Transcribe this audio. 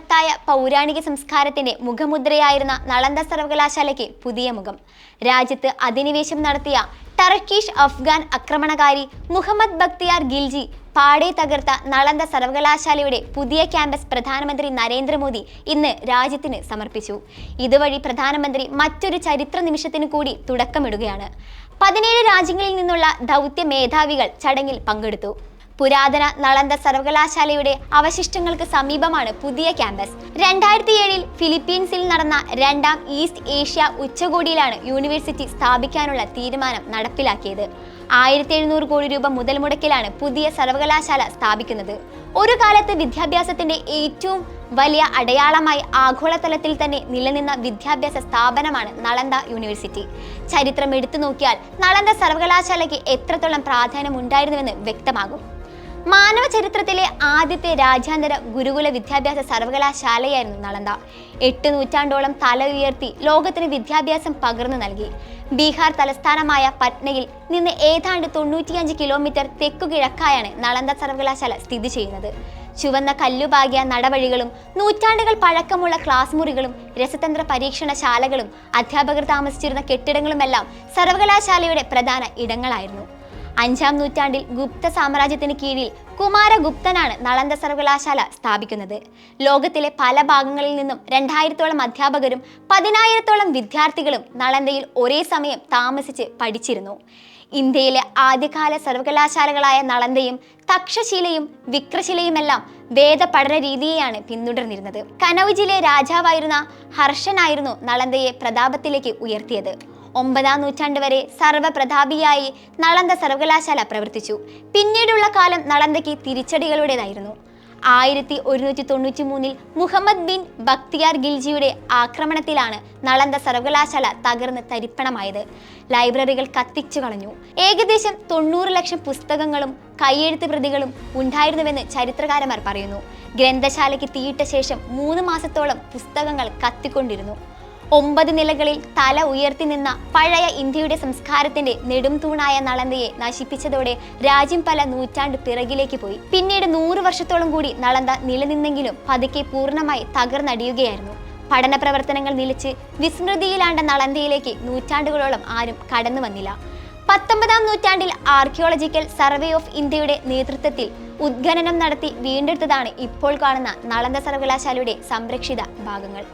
മഹത്തായ പൗരാണിക സംസ്കാരത്തിന്റെ മുഖമുദ്രയായിരുന്ന നളന്ദ സർവകലാശാലയ്ക്ക് പുതിയ മുഖം. രാജ്യത്ത് അധിനിവേശം നടത്തിയ ടർക്കീഷ് അഫ്ഗാൻ ആക്രമണകാരി മുഹമ്മദ് ബക്തിയാർ ഗിൽജി പാടെ തകർത്ത നളന്ദ സർവകലാശാലയുടെ പുതിയ ക്യാമ്പസ് പ്രധാനമന്ത്രി നരേന്ദ്രമോദി ഇന്ന് രാജ്യത്തിന് സമർപ്പിച്ചു. ഇതുവഴി പ്രധാനമന്ത്രി മറ്റൊരു ചരിത്ര നിമിഷത്തിന് കൂടി തുടക്കമിടുകയാണ്. പതിനേഴ് രാജ്യങ്ങളിൽ നിന്നുള്ള ദൗത്യ മേധാവികൾ ചടങ്ങിൽ പങ്കെടുത്തു. പുരാതന നളന്ത സർവകലാശാലയുടെ അവശിഷ്ടങ്ങൾക്ക് സമീപമാണ് പുതിയ ക്യാമ്പസ്. രണ്ടായിരത്തി ഏഴിൽ ഫിലിപ്പീൻസിൽ നടന്ന രണ്ടാം ഈസ്റ്റ് ഏഷ്യ ഉച്ചകോടിയിലാണ് യൂണിവേഴ്സിറ്റി സ്ഥാപിക്കാനുള്ള തീരുമാനം നടപ്പിലാക്കിയത്. ആയിരത്തി എഴുന്നൂറ് കോടി രൂപ മുതൽ മുടക്കിലാണ് പുതിയ സർവകലാശാല സ്ഥാപിക്കുന്നത്. ഒരു കാലത്ത് വിദ്യാഭ്യാസത്തിന്റെ ഏറ്റവും വലിയ അടയാളമായി ആഗോളതലത്തിൽ തന്നെ നിലനിന്ന വിദ്യാഭ്യാസ സ്ഥാപനമാണ് നളന്ദ യൂണിവേഴ്സിറ്റി. ചരിത്രം എടുത്തു നോക്കിയാൽ നളന്ദ സർവകലാശാലയ്ക്ക് എത്രത്തോളം പ്രാധാന്യം ഉണ്ടായിരുന്നുവെന്ന് വ്യക്തമാകും. മാനവ ചരിത്രത്തിലെ ആദ്യത്തെ രാജ്യാന്തര ഗുരുകുല വിദ്യാഭ്യാസ സർവകലാശാലയായിരുന്നു നളന്ദ എട്ട് നൂറ്റാണ്ടോളം തല ഉയർത്തി ലോകത്തിന് വിദ്യാഭ്യാസം പകർന്നു നൽകി. ബീഹാർ തലസ്ഥാനമായ പട്നയിൽ നിന്ന് ഏതാണ്ട് തൊണ്ണൂറ്റിയഞ്ച് കിലോമീറ്റർ തെക്കു കിഴക്കായാണ് നളന്ദ സർവകലാശാല സ്ഥിതി ചെയ്യുന്നത്. ചുവന്ന കല്ലുപാകിയ നടവഴികളും നൂറ്റാണ്ടുകൾ പഴക്കമുള്ള ക്ലാസ് മുറികളും രസതന്ത്ര പരീക്ഷണശാലകളും അധ്യാപകർ താമസിച്ചിരുന്ന കെട്ടിടങ്ങളുമെല്ലാം സർവകലാശാലയുടെ പ്രധാന ഇടങ്ങളായിരുന്നു. അഞ്ചാം നൂറ്റാണ്ടിൽ ഗുപ്ത സാമ്രാജ്യത്തിന് കീഴിൽ കുമാരഗുപ്തനാണ് നളന്ദ സർവകലാശാല സ്ഥാപിക്കുന്നത്. ലോകത്തിലെ പല ഭാഗങ്ങളിൽ നിന്നും രണ്ടായിരത്തോളം അധ്യാപകരും പതിനായിരത്തോളം വിദ്യാർത്ഥികളും നളന്ദയിൽ ഒരേ സമയം താമസിച്ച് പഠിച്ചിരുന്നു. ഇന്ത്യയിലെ ആദ്യകാല സർവകലാശാലകളായ നളന്ദയും തക്ഷശിലയും വിക്രശിലയുമെല്ലാം വേദ പഠന രീതിയെയാണ് പിന്തുടർന്നിരുന്നത്. കനൗജിലെ രാജാവായിരുന്ന ഹർഷനായിരുന്നു നളന്ദയെ പ്രതാപത്തിലേക്ക് ഉയർത്തിയത്. ഒമ്പതാം നൂറ്റാണ്ട് വരെ സർവപ്രതാപിയായി നളന്ദ സർവകലാശാല പ്രവർത്തിച്ചു. പിന്നീടുള്ള കാലം നളന്ദയ്ക്ക് തിരിച്ചടികളുടേതായിരുന്നു. ആയിരത്തി ഒരുന്നൂറ്റി തൊണ്ണൂറ്റി മൂന്നിൽ മുഹമ്മദ് ബിൻ ബക്തിയാർ ഗിൽജിയുടെ ആക്രമണത്തിലാണ് നളന്ദ സർവകലാശാല തകർന്ന് തരിപ്പണമായത്. ലൈബ്രറികൾ കത്തിച്ചു കളഞ്ഞു. ഏകദേശം തൊണ്ണൂറ് ലക്ഷം പുസ്തകങ്ങളും കയ്യെഴുത്ത് പ്രതികളും ഉണ്ടായിരുന്നുവെന്ന് ചരിത്രകാരന്മാർ പറയുന്നു. ഗ്രന്ഥശാലയ്ക്ക് തീയിട്ട ശേഷം മൂന്ന് മാസത്തോളം പുസ്തകങ്ങൾ കത്തിക്കൊണ്ടിരുന്നു. ഒമ്പത് നിലകളിൽ തല ഉയർത്തി നിന്ന പഴയ ഇന്ത്യയുടെ സംസ്കാരത്തിന്റെ നെടും തൂണായ നളന്ദയെ നശിപ്പിച്ചതോടെ രാജ്യം പല നൂറ്റാണ്ട് പിറകിലേക്ക് പോയി. പിന്നീട് നൂറ് വർഷത്തോളം കൂടി നളന്ത നിലനിന്നെങ്കിലും പതുക്കെ പൂർണമായി തകർന്നടിയുകയായിരുന്നു. പഠന പ്രവർത്തനങ്ങൾ നിലച്ച് വിസ്മൃതിയിലാണ്ട നളന്തയിലേക്ക് നൂറ്റാണ്ടുകളോളം ആരും കടന്നു വന്നില്ല. പത്തൊമ്പതാം നൂറ്റാണ്ടിൽ ആർക്കിയോളജിക്കൽ സർവേ ഓഫ് ഇന്ത്യയുടെ നേതൃത്വത്തിൽ ഉദ്ഖനനം നടത്തി വീണ്ടെടുത്തതാണ് ഇപ്പോൾ കാണുന്ന നളന്ദ സർവകലാശാലയുടെ സംരക്ഷിത ഭാഗങ്ങൾ.